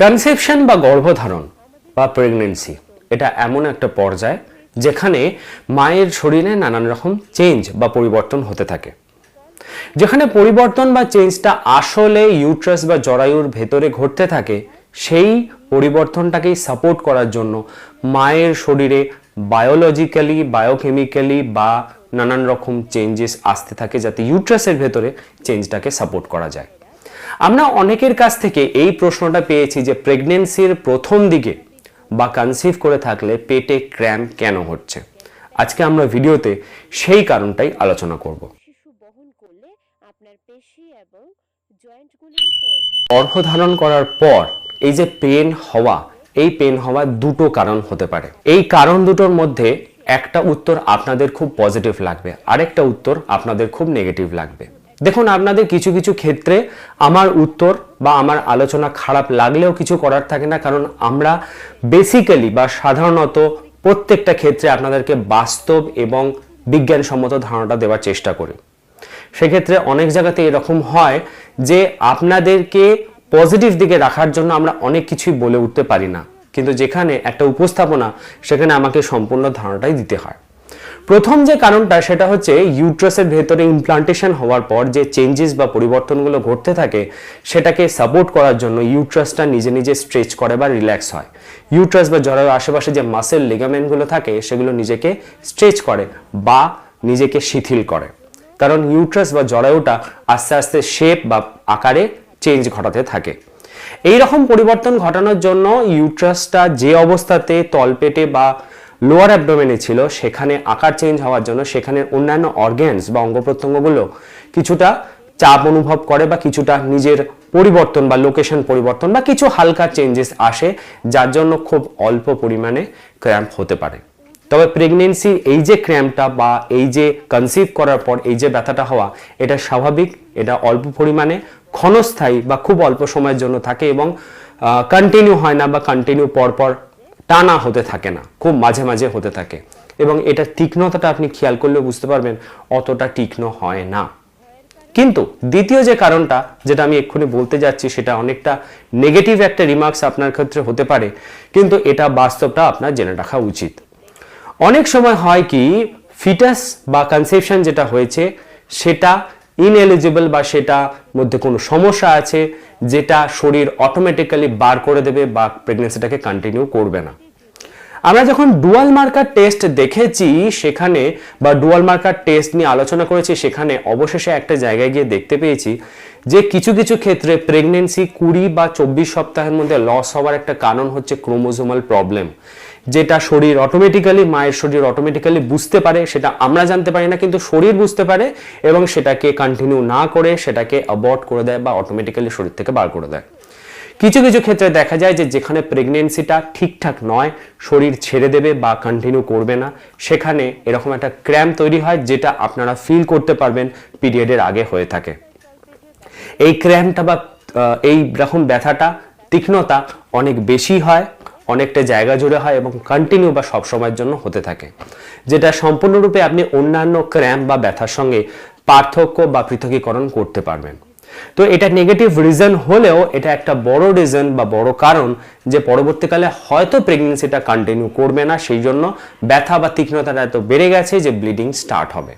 Conception বা গর্ভধারণ বা প্রেগনেন্সি, এটা এমন একটা পর্যায় যেখানে মায়ের শরীরে নানান রকম চেঞ্জ বা পরিবর্তন হতে থাকে। যেখানে পরিবর্তন বা চেঞ্জটা আসলে ইউট্রাস বা জরায়ুর ভেতরে ঘটতে থাকে, সেই পরিবর্তনটাকেই সাপোর্ট করার জন্য মায়ের শরীরে বায়োলজিক্যালি বায়োকেমিক্যালি বা নানান রকম চেঞ্জেস আসতে থাকে যাতে ইউট্রাসের ভেতরে চেঞ্জটাকে সাপোর্ট করা যায়। আমরা অনেকের কাছ থেকে এই প্রশ্নটা পেয়েছি যে প্রেগনেন্সির প্রথম দিকে বা কনসিভ করে থাকলে পেটে ক্র্যাম্প কেন হচ্ছে। আজকে আমরা ভিডিওতে সেই কারণটাই আলোচনা করব। উপর গর্ভধারণ করার পর এই যে পেন হওয়া এই পেন হওয়ার দুটো কারণ হতে পারে। এই কারণ দুটোর মধ্যে একটা উত্তর আপনাদের খুব পজিটিভ লাগবে আরেকটা উত্তর আপনাদের খুব নেগেটিভ লাগবে। দেখুন, আপনাদের কিছু কিছু ক্ষেত্রে আমার উত্তর বা আমার আলোচনা খারাপ লাগলেও কিছু করার থাকে না, কারণ আমরা বেসিক্যালি বা সাধারণত প্রত্যেকটা ক্ষেত্রে আপনাদেরকে বাস্তব এবং বিজ্ঞানসম্মত ধারণাটা দেওয়ার চেষ্টা করি। সেক্ষেত্রে অনেক জায়গাতে এরকম হয় যে আপনাদেরকে পজিটিভ দিকে রাখার জন্য আমরা অনেক কিছুই বলে উঠতে পারি না। কিন্তু যেখানে একটা উপস্থাপনা, সেখানে আমাকে সম্পূর্ণ ধারণাটাই দিতে হয়। প্রথম যে কারণটা, সেটা হচ্ছে ইউট্রাসের ভেতরে ইমপ্লান্টেশন হওয়ার পর যে চেঞ্জেস বা পরিবর্তনগুলো ঘটতে থাকে, সেটাকে সাপোর্ট করার জন্য ইউট্রাসটা নিজে নিজে স্ট্রেচ করে বা রিল্যাক্স হয়। ইউট্রাস বা জরায়ুর আশেপাশে যে মাসেল লিগামেন্টগুলো থাকে, সেগুলো নিজেকে স্ট্রেচ করে বা নিজেকে শিথিল করে। কারণ ইউট্রাস বা জরায়ুটা আস্তে আস্তে শেপ বা আকারে চেঞ্জ ঘটাতে থাকে। এই রকম পরিবর্তন ঘটানোর জন্য ইউট্রাসটা যে অবস্থাতে তলপেটে বা লোয়ার অ্যাবডোমেনে ছিল, সেখানে আকার চেঞ্জ হওয়ার জন্য সেখানে অন্যান্য অর্গ্যানস বা অঙ্গ প্রত্যঙ্গগুলো কিছুটা চাপ অনুভব করে বা কিছুটা নিজের পরিবর্তন বা লোকেশন পরিবর্তন বা কিছু হালকা চেঞ্জেস আসে, যার জন্য খুব অল্প পরিমাণে ক্র্যাম্প হতে পারে। তবে প্রেগনেন্সি এই যে ক্র্যাম্পটা বা এই যে কনসিভ করার পর এই যে ব্যথাটা হওয়া, এটা স্বাভাবিক, এটা অল্প পরিমাণে ক্ষণস্থায়ী বা খুব অল্প সময়ের জন্য থাকে এবং কন্টিনিউ হয় না বা কন্টিনিউ পরপর টানা হতে থাকে না, খুব মাঝে মাঝে হতে থাকে। এবং এটার তীক্ষ্ণতাটা আপনি খেয়াল করলে বুঝতে পারবেন অতটা তীক্ষ্ণ হয় না। কিন্তু দ্বিতীয় যে কারণটা, যেটা আমি এক্ষুনি বলতে যাচ্ছি, সেটা অনেকটা নেগেটিভ একটা রিমার্কস আপনার ক্ষেত্রে হতে পারে, কিন্তু এটা বাস্তবটা আপনার জেনে রাখা উচিত। অনেক সময় হয় কি ফিটাস বা কনসেপশন যেটা হয়েছে, সেটা ইনএলিজিবল বা সেটা মধ্যে কোনো সমস্যা আছে, যেটা শরীর অটোমেটিক্যালি বার করে দেবে বা প্রেগনেন্সিটাকে কন্টিনিউ করবে না। আমরা যখন ডুয়াল মার্কার টেস্ট দেখেছি সেখানে বা ডুয়াল মার্কার টেস্ট নিয়ে আলোচনা করেছি, সেখানে অবশেষে একটা জায়গায় গিয়ে দেখতে পেয়েছি যে কিছু কিছু ক্ষেত্রে প্রেগনেন্সি কুড়ি বা চব্বিশ সপ্তাহের মধ্যে লস হওয়ার একটা কারণ হচ্ছে ক্রোমোজোমাল প্রবলেম যেটা শরীর অটোমেটিক্যালি মায়ের শরীর অটোমেটিক্যালি বুঝতে পারে, সেটা আমরা জানতে পারি না, কিন্তু শরীর বুঝতে পারে এবং সেটাকে কন্টিনিউ না করে সেটাকে অ্যাবর্ট করে দেয় বা অটোমেটিক্যালি শরীর থেকে বার করে দেয়। কিছু কিছু ক্ষেত্রে দেখা যায় যে যেখানে প্রেগনেন্সিটা ঠিকঠাক নয়, শরীর ছেড়ে দেবে বা কন্টিনিউ করবে না, সেখানে এরকম একটা ক্র্যাম্প তৈরি হয় যেটা আপনারা ফিল করতে পারবেন পিরিয়ডের আগে হয়ে থাকে। এই ক্র্যাম্পটা বা এই রকম ব্যথাটা, তীক্ষ্ণতা অনেক বেশি হয় অনেকটা জায়গা জুড়ে হয় এবং কন্টিনিউ বা সব সময়ের জন্য হতে থাকে। যেটা সম্পূর্ণরূপে আপনি অন্যান্য ক্র্যাম্প বা ব্যথার সঙ্গে পার্থক্য বা পৃথকীকরণ করতে পারবেন। তো এটা নেগেটিভ রিজন হলেও এটা একটা বড় রিজন বা বড় কারণ যে পরবর্তীকালে হয়তো প্রেগনেন্সিটা কন্টিনিউ করবে না, সেই জন্য ব্যথা বা তীক্ষ্ণতাটা এত বেড়ে গেছে যে ব্লিডিং স্টার্ট হবে।